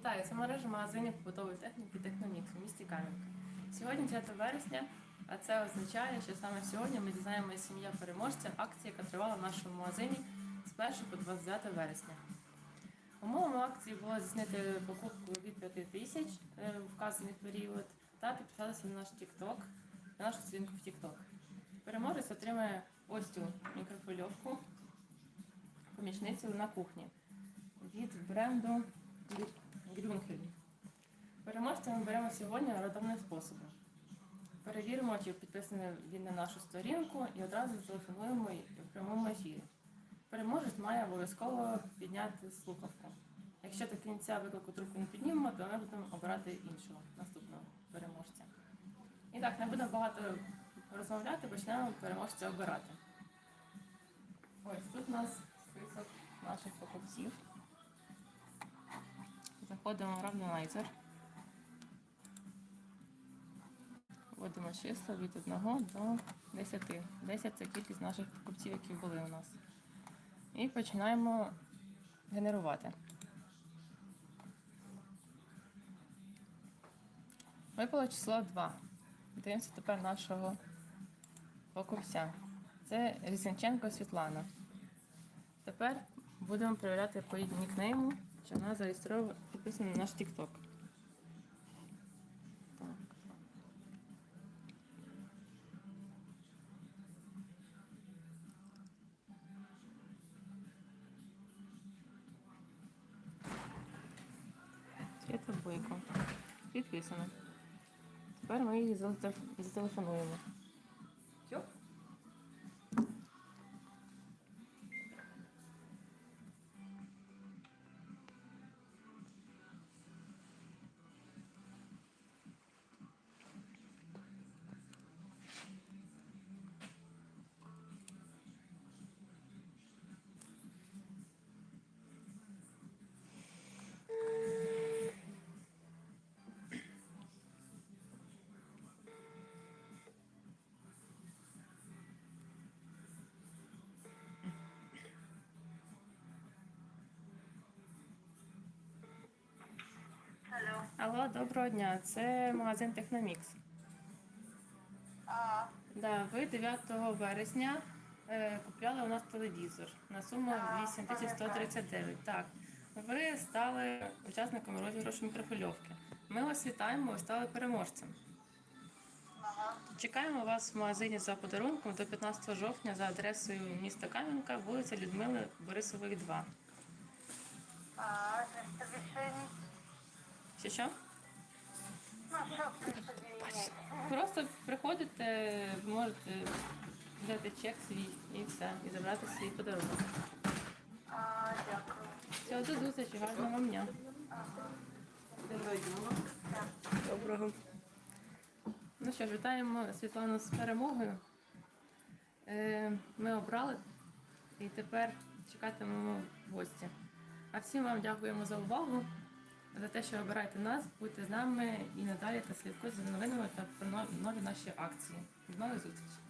Вітаю, це мережа магазинів побутової техніки Техномікс у місті Кам'янка. Сьогодні 9 вересня, а це означає, що саме сьогодні ми дізнаємося сім'я переможця акції, яка тривала в нашому магазині з 1 по 29 вересня. Умовами акції було здійснити покупку від 5 тисяч е, вказаний період та підписатися на наш TikTok, на нашу сторінку в TikTok. Переможець отримає ось цю мікрохвильовку, помічницю на кухні від бренду Грюнхель. Переможця ми беремо сьогодні рандомним способом. Перевіримо, чи підписаний він на нашу сторінку і одразу зателефонуємо в прямому ефірі. Переможець має обов'язково підняти слухавку. Якщо до кінця виклику трубку не піднімемо, то ми будемо обирати іншого наступного переможця. І так, не будемо багато розмовляти, почнемо переможця обирати. Ось тут у нас список наших покупців. Заходимо в рандомайзер. Вводимо числа від 1 до 10. 10 це кількість наших покупців, які були у нас. І починаємо генерувати. Випало число 2. Дивимося тепер нашого покупця. Це Різниченко Світлана. Тепер будемо перевіряти по нікнейму, чи вона зареєстрована підписана на наш TikTok. Так. Бойко. Підписано. Тепер ми її зателеф- зателефонуємо. Алло. Доброго дня. Це магазин Техномікс. А, Да, ви 9 вересня е, купляли у нас телевізор на суму А, 8139. Так. Ви стали учасником розіграшу мікрохвильовки. Ми вас вітаємо, ви стали переможцем. ага. Чекаємо вас в магазині за подарунком до 15 жовтня за адресою міста Кам'янка, вулиця Людмили Борисової, 2. А. Що що? Просто приходите, можете взяти чек свій і все, і забрати свій подарунок. Дякую. Все, до зустрічі, гарного вам дня. Доброго. Ну що ж, вітаємо Світлану з перемогою. Е, Ми обрали і тепер чекатимемо в гості. А всім вам дякуємо за увагу, за те, що обираєте нас, будьте з нами і надалі та слідкуйте за новинами та про нові наші акції. До нових зустрічей!